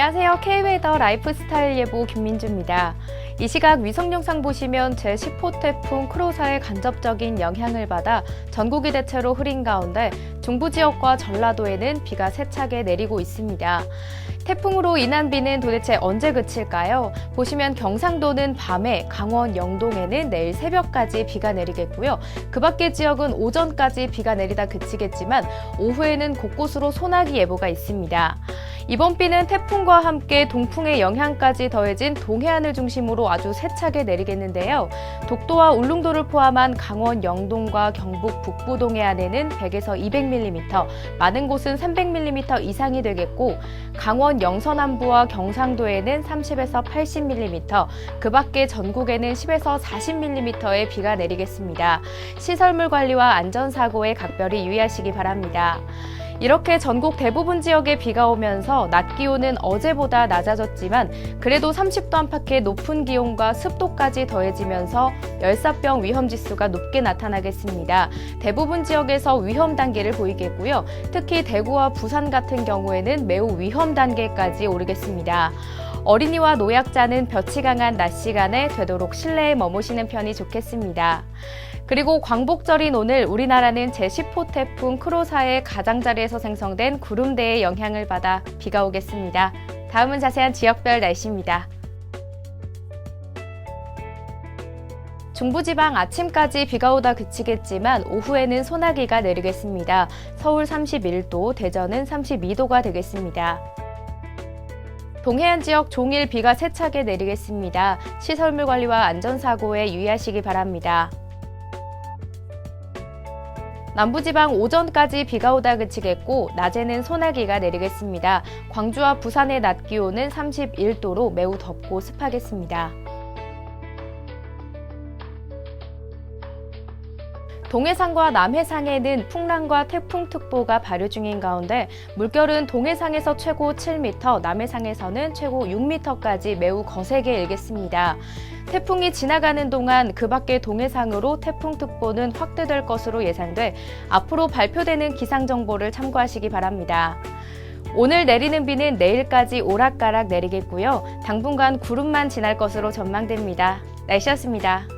안녕하세요. K웨더 라이프스타일 예보 김민주입니다. 이 시각 위성 영상 보시면 제10호 태풍 크로사의 간접적인 영향을 받아 전국이 대체로 흐린 가운데 중부 지역과 전라도에는 비가 세차게 내리고 있습니다. 태풍으로 인한 비는 도대체 언제 그칠까요? 보시면 경상도는 밤에, 강원 영동에는 내일 새벽까지 비가 내리겠고요. 그 밖의 지역은 오전까지 비가 내리다 그치겠지만 오후에는 곳곳으로 소나기 예보가 있습니다. 이번 비는 태풍과 함께 동풍의 영향까지 더해진 동해안을 중심으로 아주 세차게 내리겠는데요. 독도와 울릉도를 포함한 강원 영동과 경북 북부 동해안에는 100에서 200mm, 많은 곳은 300mm 이상이 되겠고 강원 영서남부와 경상도에는 30에서 80mm, 그 밖에 전국에는 10에서 40mm의 비가 내리겠습니다. 시설물 관리와 안전사고에 각별히 유의하시기 바랍니다. 이렇게 전국 대부분 지역에 비가 오면서 낮 기온은 어제보다 낮아졌지만 그래도 30도 안팎의 높은 기온과 습도까지 더해지면서 열사병 위험 지수가 높게 나타나겠습니다. 대부분 지역에서 위험 단계를 보이겠고요. 특히 대구와 부산 같은 경우에는 매우 위험 단계까지 오르겠습니다. 어린이와 노약자는 볕이 강한 낮 시간에 되도록 실내에 머무시는 편이 좋겠습니다. 그리고 광복절인 오늘 우리나라는 제10호 태풍 크로사의 가장자리에서 생성된 구름대의 영향을 받아 비가 오겠습니다. 다음은 자세한 지역별 날씨입니다. 중부지방 아침까지 비가 오다 그치겠지만 오후에는 소나기가 내리겠습니다. 서울 31도, 대전은 32도가 되겠습니다. 동해안 지역 종일 비가 세차게 내리겠습니다. 시설물 관리와 안전사고에 유의하시기 바랍니다. 남부지방 오전까지 비가 오다 그치겠고 낮에는 소나기가 내리겠습니다. 광주와 부산의 낮 기온은 31도로 매우 덥고 습하겠습니다. 동해상과 남해상에는 풍랑과 태풍특보가 발효 중인 가운데 물결은 동해상에서 최고 7m, 남해상에서는 최고 6m까지 매우 거세게 일겠습니다. 태풍이 지나가는 동안 그 밖의 동해상으로 태풍특보는 확대될 것으로 예상돼 앞으로 발표되는 기상정보를 참고하시기 바랍니다. 오늘 내리는 비는 내일까지 오락가락 내리겠고요. 당분간 구름만 지날 것으로 전망됩니다. 날씨였습니다.